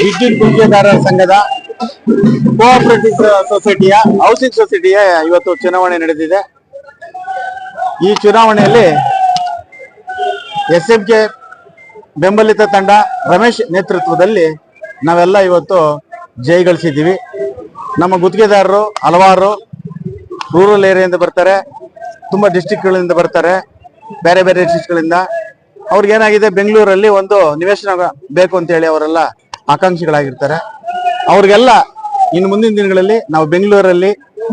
ವಿದ್ಯುತ್ ಗುತ್ತಿಗೆದಾರರ ಸಂಘದ ಕೋಆಪರೇಟಿವ್ ಸೊಸೈಟಿಯ ಹೌಸಿಂಗ್ ಸೊಸೈಟಿಯ ಇವತ್ತು ಚುನಾವಣೆ ನಡೆದಿದೆ. ಈ ಚುನಾವಣೆಯಲ್ಲಿ ಎಸ್ ಎಂ ಕೆ ಬೆಂಬಲಿತ ತಂಡ ರಮೇಶ್ ನೇತೃತ್ವದಲ್ಲಿ ನಾವೆಲ್ಲ ಇವತ್ತು ಜಯಗಳಿಸಿದ್ದೀವಿ. ನಮ್ಮ ಗುತ್ತಿಗೆದಾರರು ಹಲವಾರು ರೂರಲ್ ಏರಿಯಾದಿಂದ ಬರ್ತಾರೆ, ತುಂಬ ಡಿಸ್ಟಿಕ್ಗಳಿಂದ ಬರ್ತಾರೆ, ಬೇರೆ ಬೇರೆ ಡಿಸ್ಟಿಕ್ಗಳಿಂದ ಅವ್ರಿಗೇನಾಗಿದೆ, ಬೆಂಗಳೂರಲ್ಲಿ ಒಂದು ನಿವೇಶನ ಬೇಕು ಅಂತ ಹೇಳಿ ಅವರೆಲ್ಲ ಆಕಾಂಕ್ಷಿಗಳಾಗಿರ್ತಾರೆ. ಅವ್ರಿಗೆಲ್ಲ ಇನ್ನು ಮುಂದಿನ ದಿನಗಳಲ್ಲಿ ನಾವು ಬೆಂಗಳೂರಲ್ಲಿ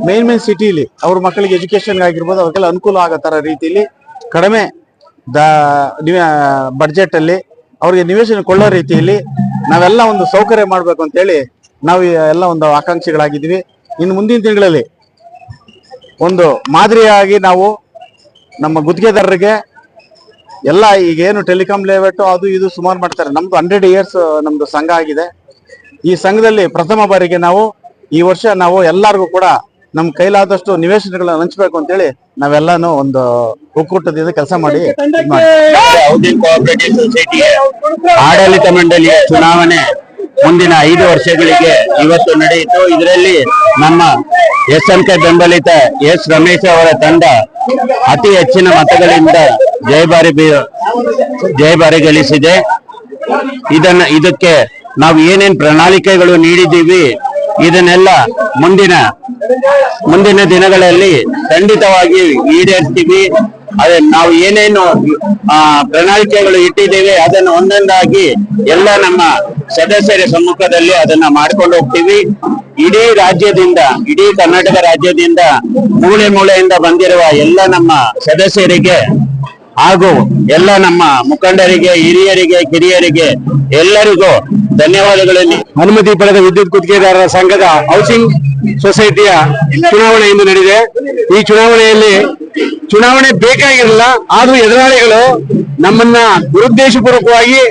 ಮೇನ್ ಮೇನ್ ಸಿಟಿಲಿ ಅವ್ರ ಮಕ್ಕಳಿಗೆ ಎಜುಕೇಶನ್ ಆಗಿರ್ಬೋದು ಅವ್ರಿಗೆಲ್ಲ ಅನುಕೂಲ ಆಗೋ ಥರ ರೀತಿಯಲ್ಲಿ ಕಡಿಮೆ ದ ಬಡ್ಜೆಟ್ ಅಲ್ಲಿ ಅವ್ರಿಗೆ ನಿವೇಶನ ಕೊಳ್ಳೋ ರೀತಿಯಲ್ಲಿ ನಾವೆಲ್ಲ ಒಂದು ಸೌಕರ್ಯ ಮಾಡಬೇಕು ಅಂತ ಹೇಳಿ ನಾವು ಎಲ್ಲ ಒಂದು ಆಕಾಂಕ್ಷಿಗಳಾಗಿದ್ದೀವಿ. ಇನ್ನು ಮುಂದಿನ ದಿನಗಳಲ್ಲಿ ಒಂದು ಮಾದರಿಯಾಗಿ ನಾವು ನಮ್ಮ ಗುತ್ತಿಗೆದಾರರಿಗೆ ಎಲ್ಲ ಈಗ ಏನು ಟೆಲಿಕಾಂ ಲೇಔಟ್ ಅದು ಇದು ಸುಮಾರು ಮಾಡ್ತಾರೆ. ನಮ್ದು ಹಂಡ್ರೆಡ್ ಇಯರ್ಸ್ ನಮ್ದು ಸಂಘ ಆಗಿದೆ. ಈ ಸಂಘದಲ್ಲಿ ಪ್ರಥಮ ಬಾರಿಗೆ ನಾವು ಈ ವರ್ಷ ನಾವು ಎಲ್ಲರಿಗೂ ಕೂಡ ನಮ್ ಕೈಲಾದಷ್ಟು ನಿವೇಶನಗಳನ್ನ ಹಂಚ್ಬೇಕು ಅಂತೇಳಿ ನಾವೆಲ್ಲಾನು ಒಂದು ಒಕ್ಕೂಟದಿಂದ ಕೆಲಸ ಮಾಡಿ ಕೋಆಪರೇಟಿವ್ ಸೊಸೈಟಿ ಆಡಳಿತ ಮಂಡಳಿಯ ಚುನಾವಣೆ ಮುಂದಿನ ಐದು ವರ್ಷಗಳಿಗೆ ಇವತ್ತು ನಡೆಯಿತು. ಇದರಲ್ಲಿ ನಮ್ಮ ಎಸ್ ಎಂ ಕೆ ಬೆಂಬಲಿತ ಎಸ್ ರಮೇಶ್ ಅವರ ತಂಡ ಅತಿ ಹೆಚ್ಚಿನ ಮತಗಳಿಂದ ಜಯಬಾರಿ ಜಯಭಾರಿ ಗಳಿಸಿದೆ. ಇದನ್ನ ಇದಕ್ಕೆ ನಾವು ಏನೇನ್ ಪ್ರಣಾಳಿಕೆಗಳು ನೀಡಿದ್ದೀವಿ ಇದನ್ನೆಲ್ಲ ಮುಂದಿನ ಮುಂದಿನ ದಿನಗಳಲ್ಲಿ ಖಂಡಿತವಾಗಿ ಈಡೇರ್ತೀವಿ. ಅದೇ ನಾವು ಏನೇನು ಆ, ಪ್ರಣಾಳಿಕೆಗಳು ಇಟ್ಟಿದ್ದೇವೆ ಅದನ್ನು ಒಂದೊಂದಾಗಿ ಎಲ್ಲ ನಮ್ಮ ಸದಸ್ಯರ ಸಮ್ಮುಖದಲ್ಲಿ ಅದನ್ನ ಮಾಡ್ಕೊಂಡು ಹೋಗ್ತೀವಿ. ಇಡೀ ರಾಜ್ಯದಿಂದ ಇಡೀ ಕರ್ನಾಟಕ ರಾಜ್ಯದಿಂದ ಮೂಳೆ ಮೂಳೆಯಿಂದ ಬಂದಿರುವ ಎಲ್ಲ ನಮ್ಮ ಸದಸ್ಯರಿಗೆ ಹಾಗೂ ಎಲ್ಲ ನಮ್ಮ ಮುಖಂಡರಿಗೆ, ಹಿರಿಯರಿಗೆ, ಕಿರಿಯರಿಗೆ ಎಲ್ಲರಿಗೂ ಧನ್ಯವಾದಗಳಲ್ಲಿ ಅನುಮತಿ ಪಡೆದ ವಿದ್ಯುತ್ ಗುತ್ತಿಗೆದಾರರ ಸಂಘದ ಹೌಸಿಂಗ್ ಸೊಸೈಟಿಯ ಚುನಾವಣೆ ಇಂದು ನಡೆದಿದೆ. ಈ ಚುನಾವಣೆಯಲ್ಲಿ ಚುನಾವಣೆ ಬೇಕಾಗಿರಲಿಲ್ಲ ಆದ್ರೂ ಎದುರಾಳಿಗಳು ನಮ್ಮನ್ನ ದುರುದ್ದೇಶಪೂರ್ವಕವಾಗಿ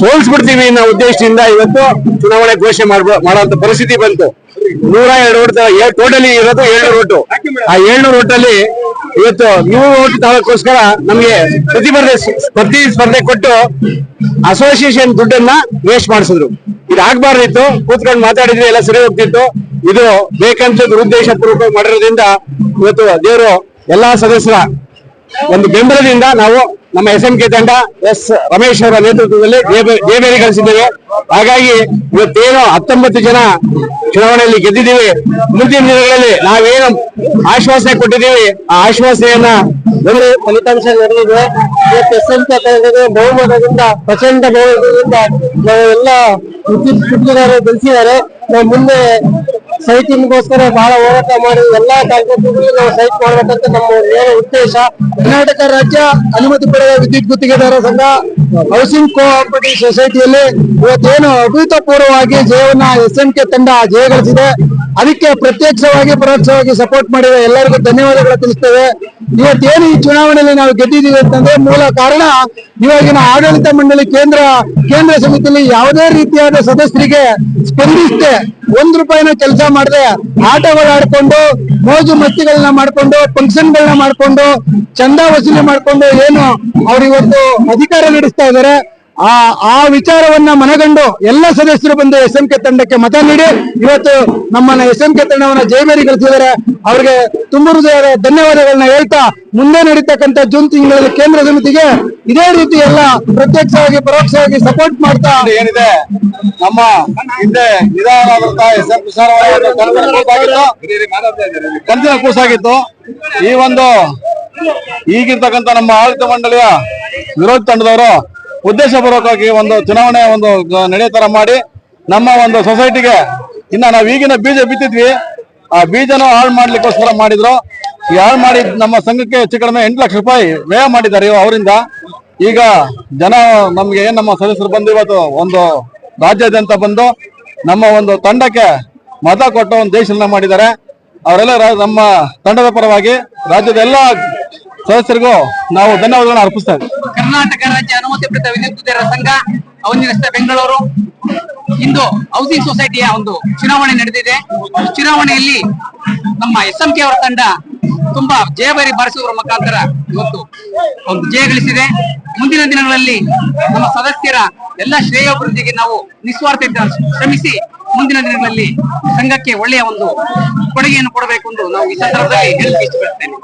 ಸೋಲಿಸ್ಬಿಡ್ತೀವಿ ಅನ್ನೋ ಉದ್ದೇಶದಿಂದ ಇವತ್ತು ಚುನಾವಣೆ ಘೋಷಣೆ ಮಾಡುವಂತ ಪರಿಸ್ಥಿತಿ ಬಂತು. ನೂರ ಎರಡು ಓಟ್ ಟೋಟಲಿ ಇರೋದು ಏಳ್ನೂರು ಓಟು. ಆ ಏಳ್ನೂರು ಓಟಲ್ಲಿ ಇವತ್ತು ನೂರು ಓಟ್ ತಗೊಳ್ಳೋಕ್ಕೋಸ್ಕರ ನಮಗೆ ಪ್ರತಿಸ್ಪರ್ಧೆ ಪ್ರತಿ ಸ್ಪರ್ಧೆ ಕೊಟ್ಟು ಅಸೋಸಿಯೇಷನ್ ದುಡ್ಡನ್ನ ವೇಸ್ಟ್ ಮಾಡಿಸಿದ್ರು. ಇದಾಗಬಾರ್ದಿತ್ತು ಕೂತ್ಕೊಂಡು ಮಾತಾಡಿದ್ರೆ ಎಲ್ಲ ಸರಿ ಹೋಗ್ತಿತ್ತು. ಇದು ಬೇಕಂತ ದುರುದ್ದೇಶ ಪೂರ್ವಕ ಮಾಡಿರೋದ್ರಿಂದ ಇವತ್ತು ದೇವರು ಎಲ್ಲಾ ಸದಸ್ಯರ ಒಂದು ಬೆಂಬಲದಿಂದ ನಾವು ನಮ್ಮ ಎಸ್ ಎಂ ಕೆ ತಂಡ ಎಸ್ ರಮೇಶ್ ಅವರ ನೇತೃತ್ವದಲ್ಲಿ ದೇವೇರಿ ಕಳಿಸಿದ್ದೇವೆ. ಹಾಗಾಗಿ ಇವತ್ತೇನು ಹತ್ತೊಂಬತ್ತು ಜನ ಚುನಾವಣೆಯಲ್ಲಿ ಗೆದ್ದಿದ್ದೀವಿ. ಮುಂದಿನ ದಿನಗಳಲ್ಲಿ ನಾವೇನು ಆಶ್ವಾಸನೆ ಕೊಟ್ಟಿದ್ದೀವಿ, ಆ ಆಶ್ವಾಸನೆಯನ್ನ ಒಂದು ಫಲಿತಾಂಶ ನಡೆದಿದೆ. ಇವತ್ತು ಎಸ್ ಎಂ ಕೆ ತಂಡದ ಬಹುಮತದಿಂದ, ಪ್ರಚಂಡ ಬಹುಮತದಿಂದ ನಾವೆಲ್ಲ ಮುಂದೆ ಸೈಟಿಂಗ್ಗೋಸ್ಕರ ಬಹಳ ಹೋರಾಟ ಮಾಡಿ ಎಲ್ಲಾ ಕಾಂಗ್ರೆಸ್ ನಾವು ಸೈಟ್ ಮಾಡಬೇಕಂತ ನಮ್ಮ ಏನು ಉದ್ದೇಶ. ಕರ್ನಾಟಕ ರಾಜ್ಯ ಅನುಮತಿ ಪಡೆದ ವಿದ್ಯುತ್ ಗುತ್ತಿಗೆದಾರ ಸಂಘ ಹೌಸಿಂಗ್ ಕೋಆಪರೇಟಿವ್ ಸೊಸೈಟಿಯಲ್ಲಿ ಇವತ್ತೇನು ಅಭೂತಪೂರ್ವವಾಗಿ ಜಯವನ್ನ ಎಸ್ ಎಂ ಕೆ ತಂಡ ಜಯಗಳಿಸಿದೆ. ಅದಕ್ಕೆ ಪ್ರತ್ಯಕ್ಷವಾಗಿ, ಪರೋಕ್ಷವಾಗಿ ಸಪೋರ್ಟ್ ಮಾಡಿದ ಎಲ್ಲರಿಗೂ ಧನ್ಯವಾದಗಳು ತಿಳಿಸ್ತೇವೆ. ಇವತ್ತೇನು ಈ ಚುನಾವಣೆಯಲ್ಲಿ ನಾವು ಗೆದ್ದಿದ್ದೀವಿ ಅಂತಂದ್ರೆ ಮೂಲ ಕಾರಣ ಇವಾಗಿನ ಆಡಳಿತ ಮಂಡಳಿ ಕೇಂದ್ರ ಕೇಂದ್ರ ಸಮಿತಿಯಲ್ಲಿ ಯಾವುದೇ ರೀತಿಯಾದ ಸದಸ್ಯರಿಗೆ ಸ್ಪಂದಿಸದೆ ಒಂದ್ ರೂಪಾಯಿನ ಕೆಲಸ ಮಾಡದೆ ಆಟಗಳು ಆಡ್ಕೊಂಡು, ಮೋಜು ಮಸ್ತಿಗಳನ್ನ ಮಾಡ್ಕೊಂಡು, ಫಂಕ್ಷನ್ಗಳನ್ನ ಮಾಡ್ಕೊಂಡು ಚಂದ ವಸೂಲಿ ಮಾಡ್ಕೊಂಡು ಏನು ಅವ್ರು ಇವತ್ತು ಅಧಿಕಾರ ನಡೆಸ್ತಾ ಇದ್ದಾರೆ. ಆ ಆ ವಿಚಾರವನ್ನ ಮನಗಂಡು ಎಲ್ಲ ಸದಸ್ಯರು ಬಂದು ಎಸ್ ಎಂ ಕೆ ತಂಡಕ್ಕೆ ಮತ ನೀಡಿ, ಇವತ್ತು ನಮ್ಮನ್ನ ಎಸ್ ಎಂ ಕೆ ತಂಡವನ್ನ ಜಯಬೇರಿ ಗಳಿಸಿದ್ದಾರೆ ಅವರಿಗೆ ತುಂಬ ಹೃದಯದ ಧನ್ಯವಾದಗಳನ್ನ ಹೇಳ್ತಾ ಮುಂದೆ ನಡೀತಕ್ಕಂತ ಜೂನ್ ತಿಂಗಳಲ್ಲಿ ಕೇಂದ್ರ ಸಮಿತಿಗೆ ಇದೇ ರೀತಿ ಎಲ್ಲ ಪ್ರತ್ಯಕ್ಷವಾಗಿ, ಪರೋಕ್ಷವಾಗಿ ಸಪೋರ್ಟ್ ಮಾಡ್ತಾ ಏನಿದೆ? ನಮ್ಮ ಹಿಂದೆ ನಿಧಾನವಾದಂತಹ ಕಂದಿನ ಕೂಸಾಗಿತ್ತು. ಈ ಒಂದು ಈಗಿರ್ತಕ್ಕಂತ ನಮ್ಮ ಆಡಳಿತ ಮಂಡಳಿಯ ವಿರೋಧ ತಂಡದವರು ಉದ್ದೇಶಪೂರ್ವಕವಾಗಿ ಒಂದು ಚುನಾವಣೆ ಒಂದು ನಡೆಯತರ ನಡೆಯೋ ತರ ಮಾಡಿ ನಮ್ಮ ಒಂದು ಸೊಸೈಟಿಗೆ ಇನ್ನ ನಾವು ಈಗಿನ ಬೀಜ ಬಿತ್ತಿದ್ವಿ. ಆ ಬೀಜನ ಹಾಳು ಮಾಡ್ಲಿಕ್ಕೋಸ್ಕರ ಮಾಡಿದ್ರು. ಈ ಹಾಳು ಮಾಡಿ ನಮ್ಮ ಸಂಘಕ್ಕೆ ಹೆಚ್ಚು ಕಡಿಮೆ ಎಂಟು ಲಕ್ಷ ರೂಪಾಯಿ ವ್ಯಯ ಮಾಡಿದ್ದಾರೆ ಅವರಿಂದ. ಈಗ ಜನ ನಮ್ಗೆ ಏನ್ ನಮ್ಮ ಸದಸ್ಯರು ಬಂದು ಇವತ್ತು ಒಂದು ರಾಜ್ಯಾದ್ಯಂತ ಬಂದು ನಮ್ಮ ಒಂದು ತಂಡಕ್ಕೆ ಮತ ಕೊಟ್ಟು ಒಂದು ದೇಶನ ಮಾಡಿದ್ದಾರೆ. ಅವರೆಲ್ಲ ನಮ್ಮ ತಂಡದ ಪರವಾಗಿ ರಾಜ್ಯದ ಎಲ್ಲ ಸದಸ್ಯರಿಗೂ ನಾವು ಧನ್ಯವಾದಗಳನ್ನ ಅರ್ಪಿಸ್ತೇವೆ ಕರ್ನಾಟಕ ರಾಜ್ಯ ಅನುಮತಿ ಪಡೆದ ವಿದ್ಯುತ್ ಗುತ್ತಿಗೆದಾರರ ಸಂಘ ಅವನಿ ಬೆಂಗಳೂರು. ಇಂದು ಹೌಸಿಂಗ್ ಸೊಸೈಟಿಯ ಒಂದು ಚುನಾವಣೆ ನಡೆದಿದೆ. ಚುನಾವಣೆಯಲ್ಲಿ ನಮ್ಮ ಎಸ್ ಎಂ ಕೆ ಅವರ ತಂಡ ತುಂಬಾ ಜಯಭರಿ ಬಾರಿಸುವುದರ ಮುಖಾಂತರ ಇವತ್ತು ಒಂದು ಜಯ ಗಳಿಸಿದೆ. ಮುಂದಿನ ದಿನಗಳಲ್ಲಿ ನಮ್ಮ ಸದಸ್ಯರ ಎಲ್ಲ ಶ್ರೇಯೋಭಿವೃದ್ಧಿಗೆ ನಾವು ನಿಸ್ವಾರ್ಥದಿಂದ ಶ್ರಮಿಸಿ ಮುಂದಿನ ದಿನಗಳಲ್ಲಿ ಸಂಘಕ್ಕೆ ಒಳ್ಳೆಯ ಒಂದು ಕೊಡುಗೆಯನ್ನು ಕೊಡಬೇಕು ಎಂದು ನಾವು ಈ ಸಂದರ್ಭದಲ್ಲಿ ಹೇಳಲಿಕ್ಕೆ ಇಷ್ಟಪಡ್ತೇನೆ.